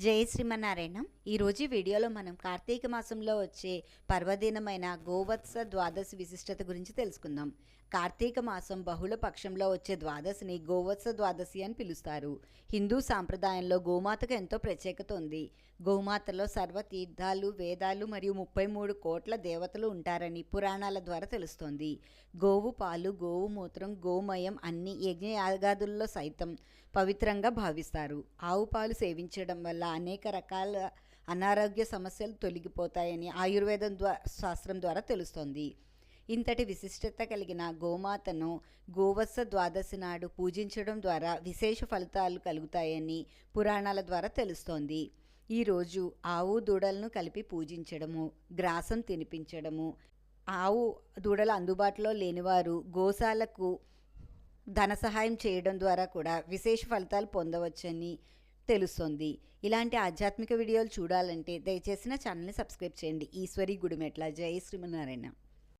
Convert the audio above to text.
జై శ్రీమన్నారాయణ. ఈరోజు వీడియోలో మనం కార్తీక మాసంలో వచ్చే పర్వదినమైన గోవత్స ద్వాదశి విశిష్టత గురించి తెలుసుకుందాం. కార్తీక మాసం బహుళ పక్షంలో వచ్చే ద్వాదశిని గోవత్స ద్వాదశి అని పిలుస్తారు. హిందూ సాంప్రదాయంలో గోమాతకు ఎంతో ప్రత్యేకత ఉంది. గోమాతలో సర్వ తీర్థాలు వేదాలు మరియు ముప్పై మూడు కోట్ల దేవతలు ఉంటారని పురాణాల ద్వారా తెలుస్తోంది. గోవు పాలు గోవు మూత్రం గోమయం అన్ని యజ్ఞయాగాదుల్లో సైతం పవిత్రంగా భావిస్తారు. ఆవు పాలు సేవించడం వల్ల అనేక రకాల అనారోగ్య సమస్యలు తొలగిపోతాయని ఆయుర్వేదం ద్వారా శాస్త్రం ద్వారా తెలుస్తోంది. ఇంతటి విశిష్టత కలిగిన గోమాతను గోవత్స ద్వాదశి నాడు పూజించడం ద్వారా విశేష ఫలితాలు కలుగుతాయని పురాణాల ద్వారా తెలుస్తోంది. ఈరోజు ఆవు దూడలను కలిపి పూజించడము గ్రాసం తినిపించడము ఆవు దూడలు అందుబాటులో లేనివారు గోశాలకు ధన సహాయం చేయడం ద్వారా కూడా విశేష ఫలితాలు పొందవచ్చని తెలుస్తుంది. ఇలాంటి ఆధ్యాత్మిక వీడియోలు చూడాలంటే దయచేసి నా ఛానల్ని సబ్స్క్రైబ్ చేయండి. ఈశ్వరి గుడిమెట్ల. జై శ్రీమన్నారాయణ.